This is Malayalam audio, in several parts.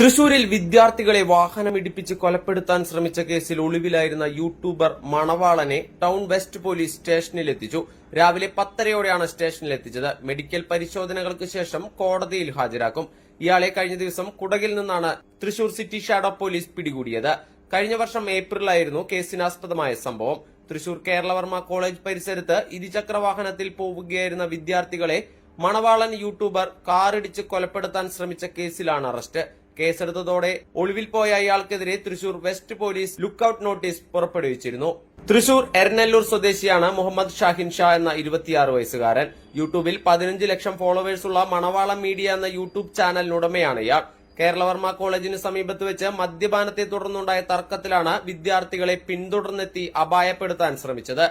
തൃശൂരിൽ വിദ്യാർത്ഥികളെ വാഹനമിടിപ്പിച്ച് കൊലപ്പെടുത്താൻ ശ്രമിച്ച കേസിൽ ഒളിവിലായിരുന്ന യൂട്യൂബർ മണവാളനെ ടൗൺ വെസ്റ്റ് പോലീസ് സ്റ്റേഷനിലെത്തിച്ചു. രാവിലെ പത്തരയോടെയാണ് സ്റ്റേഷനിലെത്തിച്ചത്. മെഡിക്കൽ പരിശോധനകൾക്ക് ശേഷം കോടതിയിൽ ഹാജരാക്കും. ഇയാളെ കഴിഞ്ഞ ദിവസം കുടകിൽ നിന്നാണ് തൃശൂർ സിറ്റി ഷാഡോ പോലീസ് പിടികൂടിയത്. കഴിഞ്ഞ വർഷം ഏപ്രിലായിരുന്നു കേസിനാസ്പദമായ സംഭവം. തൃശൂർ കേരളവർമ്മ കോളേജ് പരിസരത്ത് ഇരുചക്ര വാഹനത്തിൽ പോവുകയായിരുന്ന വിദ്യാർത്ഥികളെ മണവാളൻ യൂട്യൂബർ കാറിടിച്ച് കൊലപ്പെടുത്താൻ ശ്രമിച്ച കേസിലാണ് അറസ്റ്റ്. കേസെടുത്തതോടെ ഒളിവിൽ പോയ അയാൾക്കെതിരെ Thrissur west police lookout notice പുറപ്പെടുവിച്ചിരുന്നു. തൃശൂർ എരനെല്ലൂർ സ്വദേശിയാണ് മുഹമ്മദ് ഷാഹിൻ ഷാ എന്ന ഇരുപത്തിയാറ് വയസ്സുകാരൻ. യൂട്യൂബിൽ പതിനഞ്ച് ലക്ഷം ഫോളോവേഴ്സുള്ള മണവാളം മീഡിയ എന്ന യൂട്യൂബ് ചാനലിനുടമയാണ് ഇയാൾ. കേരളവർമ്മ കോളേജിന് സമീപത്ത് വെച്ച് മദ്യപാനത്തെ തുടർന്നുണ്ടായ തർക്കത്തിലാണ് വിദ്യാർത്ഥികളെ പിന്തുടർന്നെത്തി അപായപ്പെടുത്താൻ ശ്രമിച്ചത്.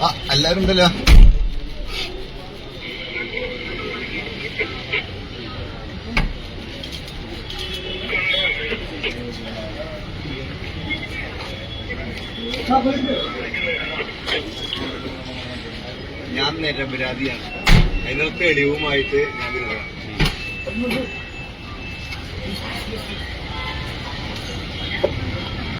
ആ എല്ലാരും ഉണ്ടല്ലോ. ഞാൻ നിരപരാധിയാണ്. അതിനുള്ള തെളിവുമായിട്ട് ഞാൻ വരുന്നതാണ്